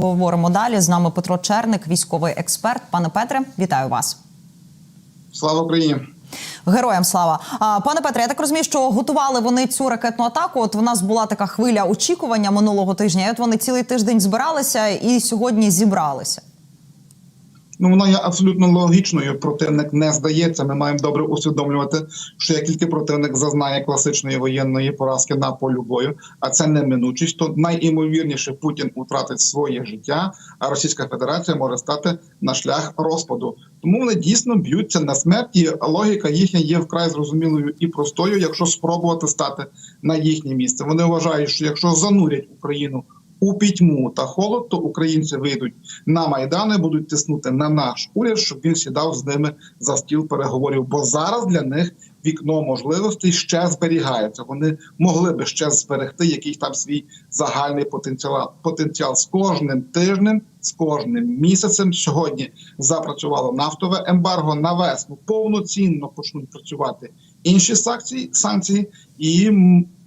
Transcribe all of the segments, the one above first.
Говоримо далі. З нами Петро Черник, військовий експерт. Пане Петре, вітаю вас. Слава Україні. Героям слава А, пане Петре. Я так розумію, що готували вони цю ракетну атаку. От в нас була така хвиля очікування минулого тижня. І от вони цілий тиждень збиралися і сьогодні зібралися. Ну вона є абсолютно логічною. Противник не здається. Ми маємо добре усвідомлювати, що як тільки противник зазнає класичної воєнної поразки на полю бою, а це неминучість, то найімовірніше Путін втратить своє життя, а Російська Федерація може стати на шлях розпаду. Тому вони дійсно б'ються на смерть. І логіка їхня є вкрай зрозумілою і простою, якщо спробувати стати на їхнє місце. Вони вважають, що якщо занурять Україну у пітьму та холод, то українці вийдуть на майдани, будуть тиснути на наш уряд, щоб він сідав з ними за стіл переговорів. Бо зараз для них вікно можливостей ще зберігається. Вони могли би ще зберегти якийсь там свій загальний потенціал. Потенціал з кожним тижнем, з кожним місяцем. Сьогодні запрацювало нафтове ембарго на весну. Повноцінно почнуть працювати інші санкції санкції і.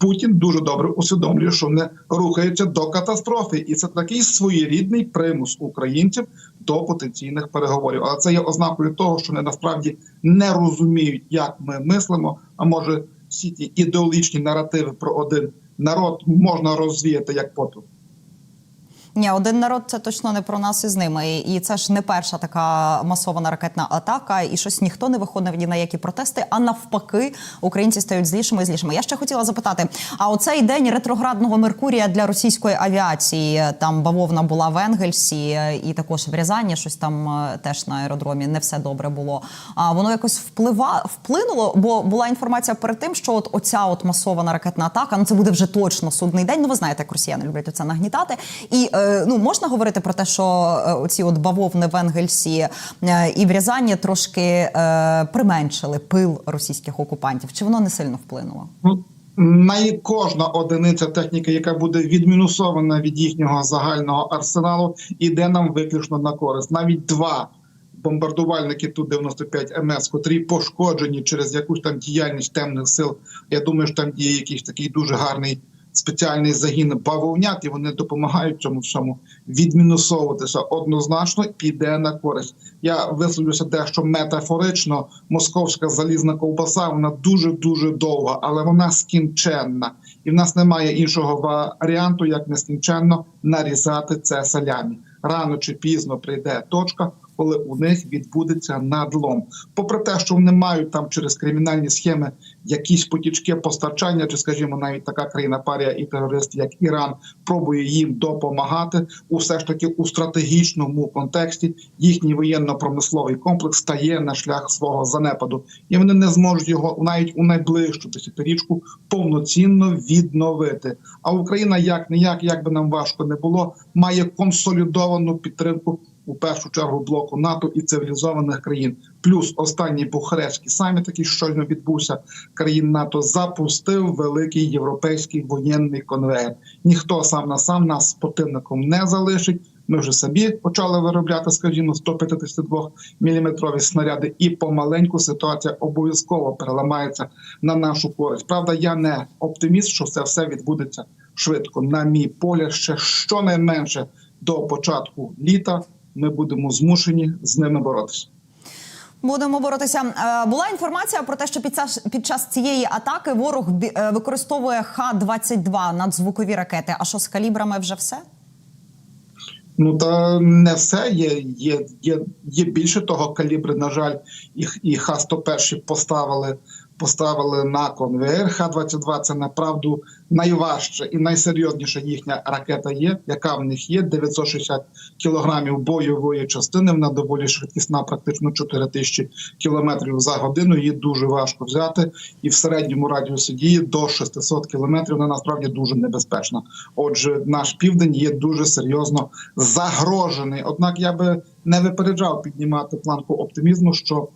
Путін дуже добре усвідомлює, що вони рухаються до катастрофи, і це такий своєрідний примус українців до потенційних переговорів. Але це є ознакою того, що вони насправді не розуміють, як ми мислимо. А може, всі ті ідеологічні наративи про один народ можна розвіяти як потух. Ні, один народ це точно не про нас із ними. І це ж не перша така масована ракетна атака, і щось ніхто не виходив ні на які протести. А навпаки, українці стають злішими і злішими. Я ще хотіла запитати: а оцей день ретроградного Меркурія для російської авіації там бавовна була в Енгельсі, і також в Рязані щось там е, теж на аеродромі не все добре було. А воно якось вплива вплинуло, бо була інформація перед тим, що от оця от масована ракетна атака, ну це буде вже точно судний день. Ну ви знаєте, як росіяни люблять це нагнітати. І е, ну можна говорити про те, що е, оці от бавовни в Енгельсі е, і в Рязані трошки е, применшили пил російських окупантів. Чи воно не сильно вплинуло? Ну, най кожна одиниця техніки, яка буде відмінусована від їхнього загального арсеналу, іде нам виключно на користь. Навіть два бомбардувальники ту 95 МС, котрі пошкоджені через якусь там діяльність темних сил. Я думаю, що там діє якийсь такий дуже гарний. Спеціальний загін бавовнят, і вони допомагають цьому всьому відмінусовуватися однозначно піде на користь. Я висловлюся дещо метафорично. Московська залізна ковбаса вона дуже дуже довга, але вона скінченна, і в нас немає іншого варіанту, як нескінченно нарізати це салямі. Рано чи пізно прийде точка, коли у них відбудеться надлом. Попри те, що вони мають там через кримінальні схеми якісь потічки постачання, чи, скажімо, навіть така країна парія і терорист, як Іран, пробує їм допомагати. Усе ж таки у стратегічному контексті їхній воєнно-промисловий комплекс стає на шлях свого занепаду, і вони не зможуть його навіть у найближчу десятирічку повноцінно відновити. А Україна, як не як, як би нам важко не було, має консолідовану підтримку у першу чергу блоку НАТО і цивілізованих країн. Плюс останній Бухарестський саміт, який щойно відбувся країн НАТО, запустив великий європейський воєнний конвейер. Ніхто сам на сам нас противником не залишить. Ми вже собі почали виробляти, скажімо, 152 міліметрові снаряди, і помаленьку ситуація обов'язково переламається на нашу користь. Правда, я не оптиміст, що це все відбудеться швидко. На мій погляд, ще щонайменше до початку літа ми будемо змушені з ними боротися. Будемо боротися. Е, Була інформація про те, що під час, під час цієї атаки ворог е, використовує Х-22 надзвукові ракети. А що з калібрами вже все? Ну та не все є. Є, є, є більше того калібри. На жаль, і, і Х-101 поставили. Поставили на конвейер. Х-22 – це направду найважча і найсерйозніша їхня ракета є, яка в них є 960 кілограмів бойової частини. Вона доволі швидкісна, практично 4000 кілометрів за годину. Її дуже важко взяти, і в середньому радіусі дії до 600 кілометрів. Вона насправді дуже небезпечна. Отже, наш південь є дуже серйозно загрожений. Однак я би не випереджав піднімати планку оптимізму, що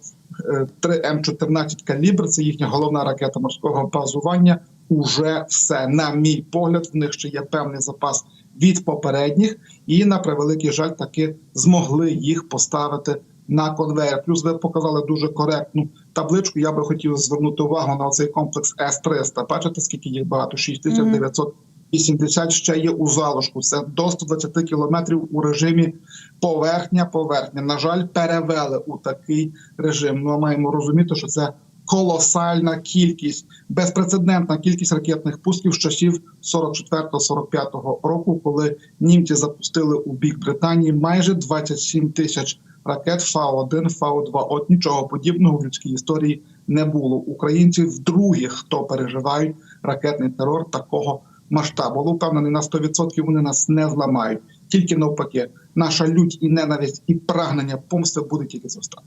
3 М14 калібр, це їхня головна ракета морського базування. Уже все на мій погляд. В них ще є певний запас від попередніх, і на превеликий жаль, таки змогли їх поставити на конвейер. Плюс ви показали дуже коректну табличку. Я би хотів звернути увагу на цей комплекс С 300 Бачите, скільки їх багато? 6900 80 ще є у залишку. Це до 120 кілометрів у режимі поверхня-поверхня. На жаль, перевели у такий режим. Ми маємо розуміти, що це колосальна кількість, безпрецедентна кількість ракетних пусків з часів 44-45 року, коли німці запустили у бік Британії майже 27 тисяч ракет Фау-1, Фау-2. От нічого подібного в людській історії не було. Українці вдруге, хто переживають ракетний терор такого масштабу. Але впевнений на 100% вони нас не зламають. Тільки навпаки, наша лють і ненависть і прагнення помсти буде тільки зростати.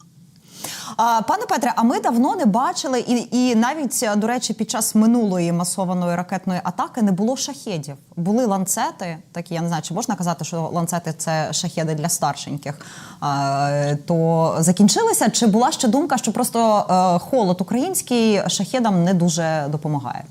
Пане Петре, а ми давно не бачили, і, і навіть до речі, під час минулої масованої ракетної атаки не було шахедів. Були ланцети, такі я не знаю, чи можна казати, що ланцети це шахеди для старшеньких. То закінчилися? Чи була ще думка, що просто е, холод український шахедам не дуже допомагає?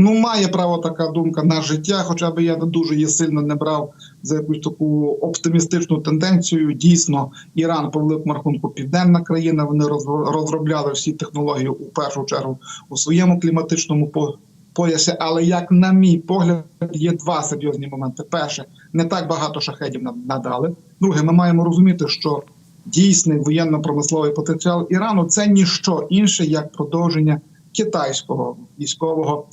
Ну, має право така думка на життя, хоча б я дуже її сильно не брав за якусь таку оптимістичну тенденцію. Дійсно, Іран по великому рахунку південна країна. Вони роз- розробляли всі технології у першу чергу у своєму кліматичному по- поясі. Але як на мій погляд, є два серйозні моменти. Перше, не так багато шахедів надали. Друге, ми маємо розуміти, що дійсний воєнно-промисловий потенціал Ірану це ніщо інше як продовження китайського військового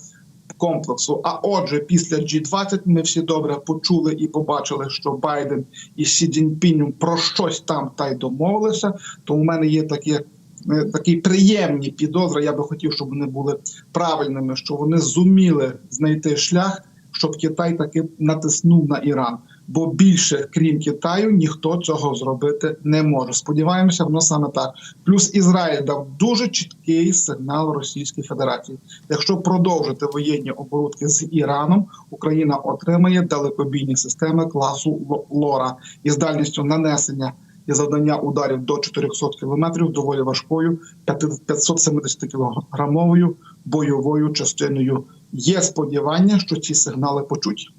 комплексу. А отже, після G20 ми всі добре почули і побачили, що Байден і Сі Цзіньпінь про щось там та й домовилися. То у мене є такі. е, Такі приємні підозри, я би хотів, щоб вони були правильними, що вони зуміли знайти шлях, щоб Китай таки натиснув на Іран. Бо більше, крім Китаю, ніхто цього зробити не може. Сподіваємося, воно саме так. Плюс Ізраїль дав дуже чіткий сигнал Російській Федерації. Якщо продовжити воєнні оборудки з Іраном, Україна отримає далекобійні системи класу Лора із дальністю нанесення і завдання ударів до 400 кілометрів, доволі важкою 570 кілограмовою бойовою частиною. Є сподівання, що ці сигнали почуть.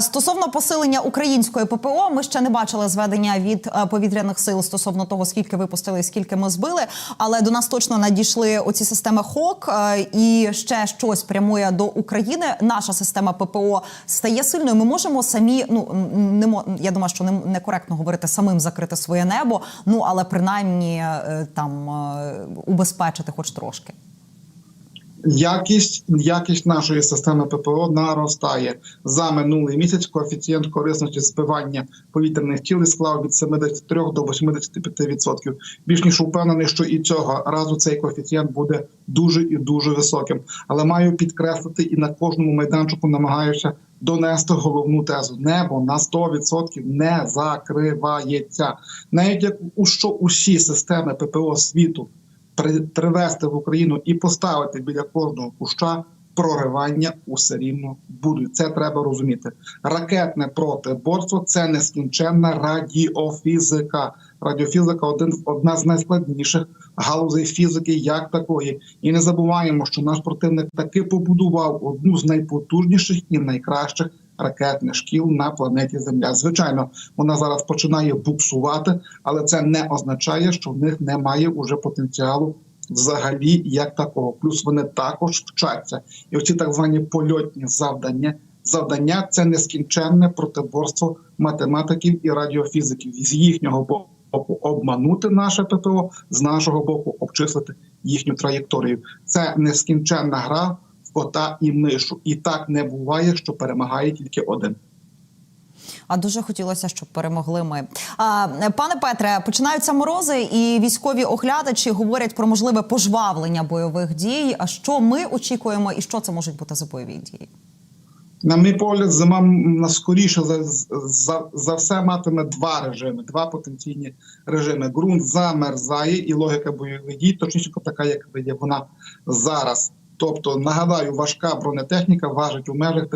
Стосовно посилення української ППО, ми ще не бачили зведення від е, повітряних сил стосовно того, скільки випустили, і скільки ми збили. Але до нас точно надійшли оці системи ХОК е, і ще щось прямує до України. Наша система ППО стає сильною. Ми можемо самі, ну не я думаю, що не- некоректно говорити самим закрити своє небо. Ну але принаймні е, там убезпечити, хоч трошки. Якість якість нашої системи ППО наростає за минулий місяць. Коефіцієнт корисності збивання повітряних тіл склав від 73 до 85%. Більш ніж упевнений, що і цього разу цей коефіцієнт буде дуже і дуже високим. Але маю підкреслити і на кожному майданчику намагаюся донести головну тезу: небо на 100% не закривається, навіть як у що усі системи ППО світу привезти в Україну і поставити біля кожного куща проривання усе рівно будуть. Це треба розуміти. Ракетне протиборство це нескінченна радіофізика. Радіофізика одна з найскладніших галузей фізики, як такої. І не забуваємо, що наш противник таки побудував одну з найпотужніших і найкращих ракетних шкіл на планеті Земля. Звичайно, вона зараз починає буксувати, але це не означає, що в них немає уже потенціалу взагалі як такого. Плюс вони також вчаться. І оці так звані польотні завдання. Завдання це нескінченне протиборство математиків і радіофізиків з їхнього боку обманути наше ППО, з нашого боку обчислити їхню траєкторію. Це нескінченна гра кота і мишу. І так не буває, що перемагає тільки один. А дуже хотілося, щоб перемогли ми. А, пане Петре, починаються морози, і військові оглядачі говорять про можливе пожвавлення бойових дій. А що ми очікуємо, і що це можуть бути за бойові дії? На мій погляд, зима м, скоріше за, за, за все матиме два режими, два потенційні режими. Ґрунт замерзає, і логіка бойових дій точніше така, як є вона зараз. Тобто, нагадаю, важка бронетехніка важить у межах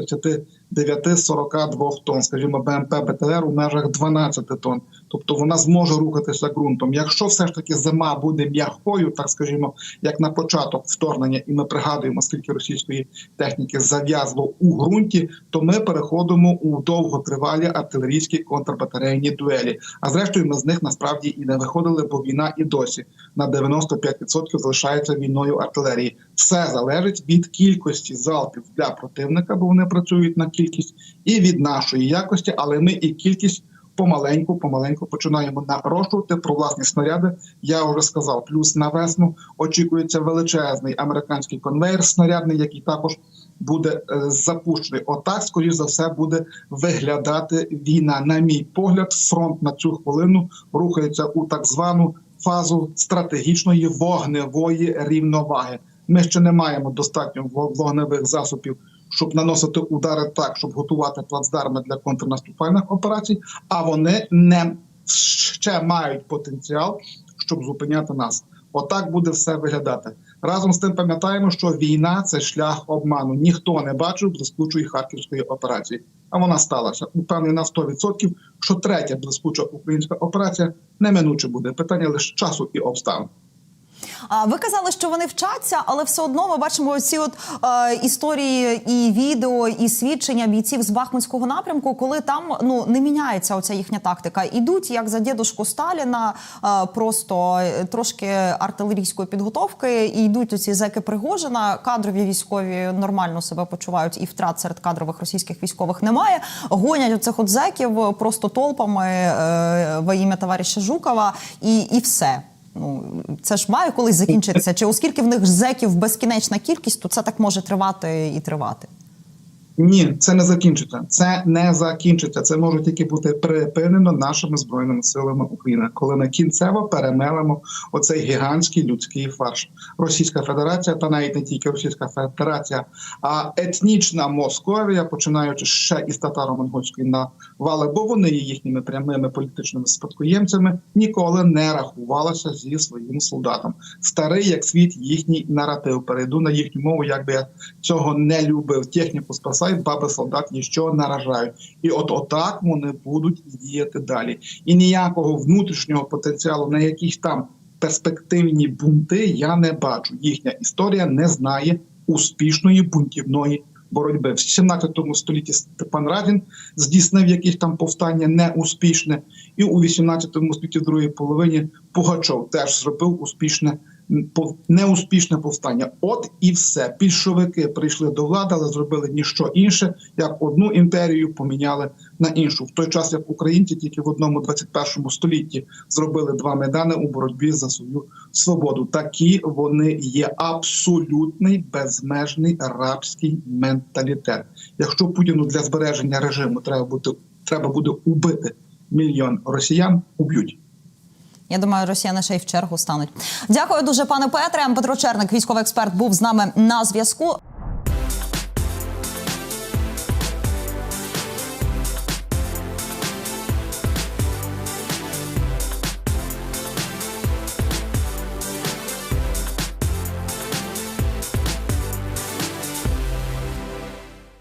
9-42 тонн, скажімо, БМП БТР у межах 12 тонн. Тобто вона зможе рухатися ґрунтом. Якщо все ж таки зима буде м'якою, так скажімо, як на початок вторгнення, і ми пригадуємо, скільки російської техніки зав'язло у ґрунті, то ми переходимо у довготривалі артилерійські контрбатарейні дуелі. А зрештою, ми з них насправді і не виходили, бо війна і досі на 95% залишається війною артилерії. Все залежить від кількості залпів для противника, бо вони працюють на кількість, і від нашої якості, але ми і кількість. Помаленьку, помаленьку починаємо напрошувати про власні снаряди. Я вже сказав. Плюс на весну очікується величезний американський конвейер снарядний, який також буде е, запущений. Отак, скоріш за все, буде виглядати війна. На мій погляд, фронт на цю хвилину рухається у так звану фазу стратегічної вогневої рівноваги. Ми ще не маємо достатньо вогневих засобів, щоб наносити удари так, щоб готувати плацдарми для контрнаступальних операцій. А вони не ще мають потенціал, щоб зупиняти нас. Отак буде все виглядати. Разом з тим пам'ятаємо, що війна це шлях обману. Ніхто не бачив блискучої харківської операції. А вона сталася. Упевнений на 100%, що третя блискуча українська операція неминуче буде. Питання лише часу і обставин. А ви казали, що вони вчаться, але все одно ми бачимо ці от е, історії і відео, і свідчення бійців з Бахмутського напрямку, коли там ну не міняється оця їхня тактика. Ідуть як за дідушку Сталіна, е, просто е, трошки артилерійської підготовки, і йдуть оці зеки Пригожина. Кадрові військові нормально себе почувають, і втрат серед кадрових російських військових немає. Гонять оцих от зеків просто толпами е, во ім'я товариша Жукова, і, і все. Ну це ж має колись закінчитися. Чи оскільки в них зеків безкінечна кількість, то це так може тривати і тривати. Ні, це не закінчиться. Це не закінчиться. Це може тільки бути припинено нашими збройними силами України, коли ми кінцево перемелимо оцей гігантський людський фарш. Російська Федерація, та навіть не тільки Російська Федерація, а етнічна Московія, починаючи ще із татаро-монгольської навали, бо вони є їхніми прямими політичними спадкоємцями, ніколи не рахувалася зі своїм солдатом. Старий як світ їхній наратив. Перейду на їхню мову, якби я цього не любив. Техніку спасай, баби солдат ніщо наражають. І от отак вони будуть діяти далі. І ніякого внутрішнього потенціалу на якісь там перспективні бунти я не бачу. Їхня історія не знає успішної бунтівної. Боротьби в 17 столітті Степан Радін здійснив якісь там повстання неуспішне, і у 18 столітті в другій половині Пугачов теж зробив успішне неуспішне повстання. От і все. Більшовики прийшли до влади, але зробили ніщо інше, як одну імперію поміняли на іншу. В той час як українці тільки в одному 21 столітті зробили два майдани у боротьбі за свою свободу. Такі вони є абсолютний безмежний рабський менталітет. Якщо Путіну для збереження режиму треба бути треба буде убити мільйон росіян, уб'ють. Я думаю, росіяни ще й в чергу стануть. Дякую дуже, пане Петре. Петро Черник, військовий експерт, був з нами на зв'язку.